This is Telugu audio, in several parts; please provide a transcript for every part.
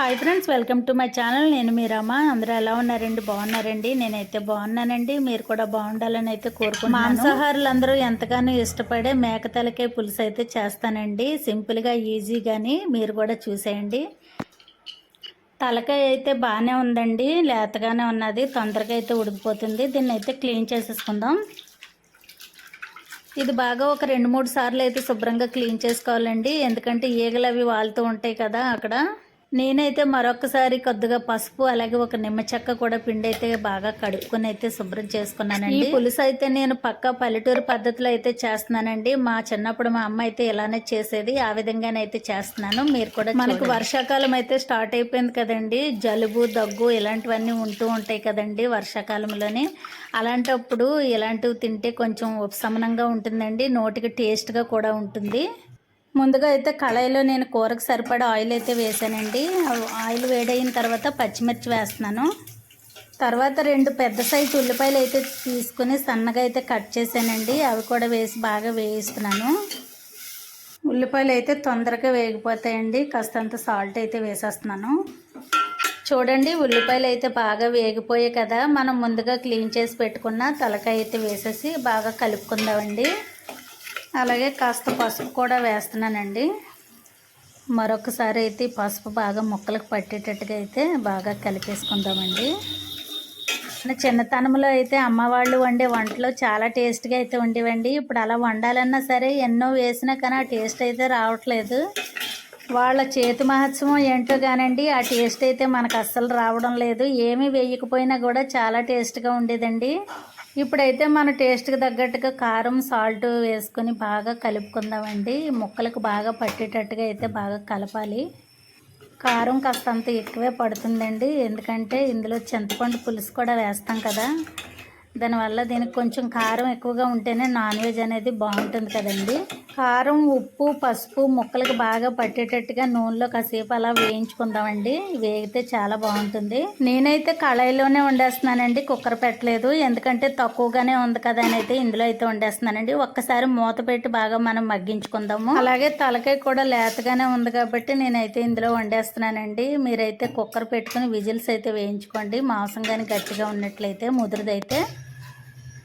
Hi friends welcome to my channel నేను మీ అందరూ ఎలా ఉన్నారండి? బాగున్నారండి? నేనైతే బాగున్నానండి. మీరు కూడా బాగుండాలని అయితే కోరుకున్నాను మాంసాహారులు అందరూ ఎంతగానో ఇష్టపడే మేక తలకే పులుసు అయితే చేస్తానండి. సింపుల్గా ఈజీగాని మీరు కూడా చూసేయండి. తలకాయ అయితే బాగానే ఉందండి. లేతగానే ఉన్నది. తొందరగా అయితే ఉడికిపోతుంది. దీన్ని అయితే క్లీన్ చేసేసుకుందాం. ఇది బాగా ఒక రెండు మూడు సార్లు అయితే శుభ్రంగా క్లీన్ చేసుకోవాలండి. ఎందుకంటే ఈగలు అవి వాళ్తూ ఉంటాయి కదా అక్కడ. నేనైతే మరొకసారి కొద్దిగా పసుపు అలాగే ఒక నిమ్మ చెక్క కూడా పిండి అయితే బాగా కడుక్కొని అయితే శుభ్రం చేసుకున్నానండి. ఈ పులుసు అయితే నేను పక్క పల్లెటూరు పద్ధతిలో అయితే చేస్తున్నానండి. మా చిన్నప్పుడు మా అమ్మ అయితే ఇలానే చేసేది ఆ విధంగానే అయితే చేస్తున్నాను. మీరు కూడా మనకు వర్షాకాలం అయితే స్టార్ట్ అయిపోయింది కదండి. జలుబు దగ్గు ఇలాంటివన్నీ ఉంటూ ఉంటాయి కదండి వర్షాకాలంలోనే. అలాంటప్పుడు ఇలాంటివి తింటే కొంచెం ఉపశమనంగా ఉంటుందండి. నోటికి టేస్ట్గా కూడా ఉంటుంది. ముందుగా అయితే కళాయిలో నేను కూరకు సరిపడా ఆయిల్ అయితే వేసానండి. ఆయిల్ వేడైన తర్వాత పచ్చిమిర్చి వేస్తున్నాను. తర్వాత రెండు పెద్ద సైజు ఉల్లిపాయలు అయితే తీసుకుని సన్నగా అయితే కట్ చేశానండి. అవి కూడా వేసి బాగా వేయిస్తున్నాను. ఉల్లిపాయలు అయితే తొందరగా వేగిపోతాయండి. కాస్తంత సాల్ట్ అయితే వేసేస్తున్నాను. చూడండి ఉల్లిపాయలు అయితే బాగా వేగిపోయాయి కదా. మనం ముందుగా క్లీన్ చేసి పెట్టుకున్న తలకాయ అయితే వేసేసి బాగా కలుపుకుందామండి. అలాగే కాస్త పసుపు కూడా వేస్తున్నానండి. మరొకసారి అయితే పసుపు బాగా ముక్కలకు పట్టేటట్టుగా అయితే బాగా కలిపేసుకుందామండి. చిన్నతనంలో అయితే అమ్మవాళ్ళు వండే వంటలు చాలా టేస్ట్గా అయితే ఉండేవండి. ఇప్పుడు అలా వండాలన్నా సరే ఎన్నో వేసినా కానీ ఆ టేస్ట్ అయితే రావట్లేదు. వాళ్ళ చేతి మహత్సవం ఏంటో కానండి ఆ టేస్ట్ అయితే మనకు అస్సలు రావడం లేదు. ఏమీ వేయకపోయినా కూడా చాలా టేస్ట్గా ఉండేదండి. ఇప్పుడైతే మన టేస్ట్కి తగ్గట్టుగా కారం సాల్ట్ వేసుకొని బాగా కలుపుకుందామండి. ముక్కలకు బాగా పట్టేటట్టుగా అయితే బాగా కలపాలి. కారం కాస్తంత ఎక్కువే పడుతుందండి. ఎందుకంటే ఇందులో చింతపండు పులుసు కూడా వేస్తాం కదా. దానివల్ల దీనికి కొంచెం కారం ఎక్కువగా ఉంటేనే నాన్ వెజ్ అనేది బాగుంటుంది కదండి. కారం ఉప్పు పసుపు ముక్కలకు బాగా పట్టేటట్టుగా నూనెలో కాసేపు అలా వేయించుకుందామండి. వేగితే చాలా బాగుంటుంది. నేనైతే కళాయిలోనే వండేస్తున్నానండి. కుక్కర్ పెట్టలేదు. ఎందుకంటే తక్కువగానే ఉంది కదా అని అయితే ఇందులో అయితే వండేస్తున్నానండి. ఒక్కసారి మూత పెట్టి బాగా మనం మగ్గించుకుందాము. అలాగే తలకాయ కూడా లేతగానే ఉంది కాబట్టి నేనైతే ఇందులో వండేస్తున్నానండి. మీరైతే కుక్కర్ పెట్టుకుని విజిల్స్ అయితే వేయించుకోండి. మాంసం కానీ గట్టిగా ఉన్నట్లయితే ముదురుదైతే.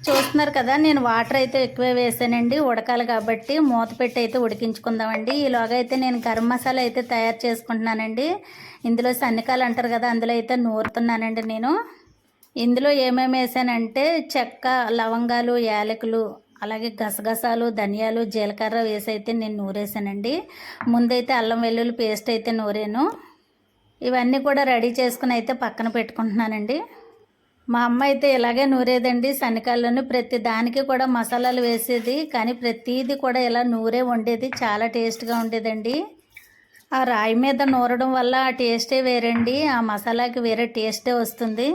చూస్తున్నారు కదా నేను వాటర్ అయితే ఎక్కువే వేసానండి. ఉడకాలి కాబట్టి మూత పెట్టి అయితే ఉడికించుకుందామండి. ఈలోగా అయితే నేను గరం మసాలా అయితే తయారు చేసుకుంటున్నానండి. ఇందులో సన్నికాలు అంటారు కదా అందులో అయితే నూరుతున్నానండి నేను. ఇందులో ఏమేమి వేసానంటే చెక్క లవంగాలు యాలకులు అలాగే గసగసాలు ధనియాలు జీలకర్ర వేసి అయితే నేను నూరేసానండి. ముందైతే అల్లం వెల్లుల్లి పేస్ట్ అయితే నూరాను. ఇవన్నీ కూడా రెడీ చేసుకుని అయితే పక్కన పెట్టుకుంటున్నానండి. మా అమ్మ అయితే ఇలాగే నూరేదండి. శనకాల్లోని ప్రతి దానికి కూడా మసాలాలు వేసేది. కానీ ప్రతిదీ కూడా ఇలా నూరే వండేది. చాలా టేస్ట్గా ఉండేదండి. ఆ రాయి మీద నూరడం వల్ల ఆ టేస్టే వేరండి. ఆ మసాలాకి వేరే టేస్టే వస్తుంది.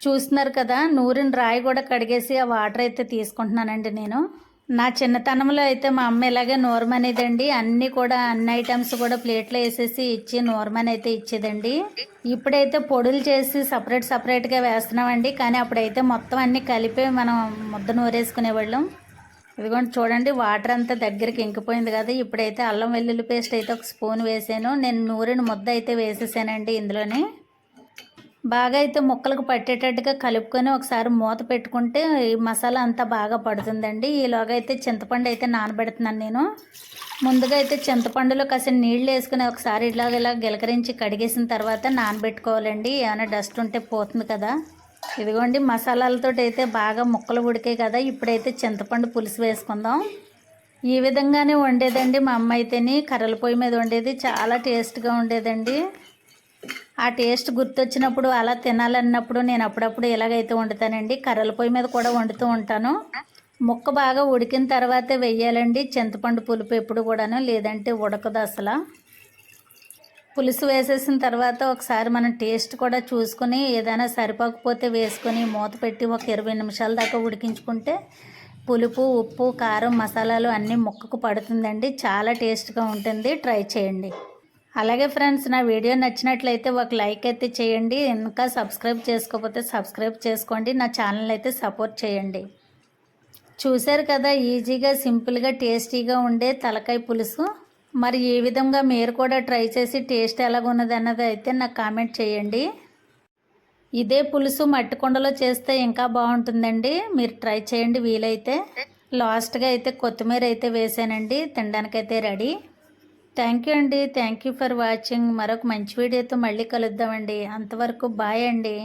చూస్తున్నారు కదా నూరిన రాయి కూడా కడిగేసి ఆ వాటర్ అయితే తీసుకుంటున్నానండి నేను. నా చిన్నతనంలో అయితే మా అమ్మ ఇలాగే నోర్మనేదండి అన్నీ కూడా అన్ని ఐటమ్స్ కూడా ప్లేట్లో వేసేసి ఇచ్చి నోరమని అయితే ఇచ్చేదండి. ఇప్పుడైతే పొడులు చేసి సపరేట్ సపరేట్గా వేస్తున్నామండి. కానీ అప్పుడైతే మొత్తం అన్నీ కలిపి మనం ముద్ద నూరేసుకునేవాళ్ళం ఇదిగోండి చూడండి వాటర్ అంతా దగ్గరికి ఇంకిపోయింది కదా. ఇప్పుడైతే అల్లం వెల్లుల్లి పేస్ట్ అయితే ఒక స్పూన్ వేసాను. నేను నూరిన ముద్ద అయితే వేసేసానండి ఇందులోనే. బాగా అయితే ముక్కలకు పట్టేటట్టుగా కలుపుకొని ఒకసారి మూత పెట్టుకుంటే ఈ మసాలా అంతా బాగా పడుతుందండి. ఈలోగా అయితే చింతపండు అయితే నానబెడుతున్నాను నేను. ముందుగా అయితే చింతపండులో కాసిన నీళ్ళు వేసుకుని ఒకసారి ఇలాగ ఇలా గిలకరించి కడిగేసిన తర్వాత నానబెట్టుకోవాలండి. ఏమైనా డస్ట్ ఉంటే పోతుంది కదా. ఇదిగోండి మసాలాలతో అయితే బాగా ముక్కలు ఉడికాయి కదా. ఇప్పుడైతే చింతపండు పులుసు వేసుకుందాం. ఈ విధంగానే వండేదండి మా అమ్మ అయితేని. కర్రల పొయ్యి మీద వండేది. చాలా టేస్ట్గా ఉండేదండి. ఆ టేస్ట్ గుర్తొచ్చినప్పుడు అలా తినాలన్నప్పుడు నేను అప్పుడప్పుడు ఎలాగైతే వండుతానండి కర్రల పొయ్యి మీద కూడా వండుతూ ఉంటాను. ముక్క బాగా ఉడికిన తర్వాతే వెయ్యాలండి చింతపండు పులుపు ఎప్పుడు కూడాను లేదంటే ఉడకదు అసలు. పులుసు వేసేసిన తర్వాత ఒకసారి మనం టేస్ట్ కూడా చూసుకొని ఏదైనా సరిపోకపోతే వేసుకొని మూత పెట్టి ఒక ఇరవై నిమిషాల దాకా ఉడికించుకుంటే పులుపు ఉప్పు కారం మసాలాలు అన్నీ ముక్కకు పడుతుందండి. చాలా టేస్ట్గా ఉంటుంది. ట్రై చేయండి. అలాగే ఫ్రెండ్స్ నా వీడియో నచ్చినట్లయితే ఒక లైక్ అయితే చేయండి. ఇంకా సబ్స్క్రైబ్ చేసుకోకపోతే సబ్స్క్రైబ్ చేసుకోండి. నా ఛానల్ అయితే సపోర్ట్ చేయండి. చూశారు కదా ఈజీగా సింపుల్గా టేస్టీగా ఉండే తలకాయ పులుసు. మరి ఏ విధంగా మీరు కూడా ట్రై చేసి టేస్ట్ ఎలాగున్నది అన్నది అయితే నాకు కామెంట్ చేయండి. ఇదే పులుసు మట్టి కుండలో చేస్తే ఇంకా బాగుంటుందండి. మీరు ట్రై చేయండి వీలైతే. లాస్ట్గా అయితే కొత్తిమీర అయితే వేసానండి. తినడానికైతే రెడీ. థ్యాంక్ యూ అండి. థ్యాంక్ యూ ఫర్ వాచింగ్ మరొక మంచి వీడియోతో మళ్ళీ కలుద్దామండి. అంతవరకు బాయ్ అండి.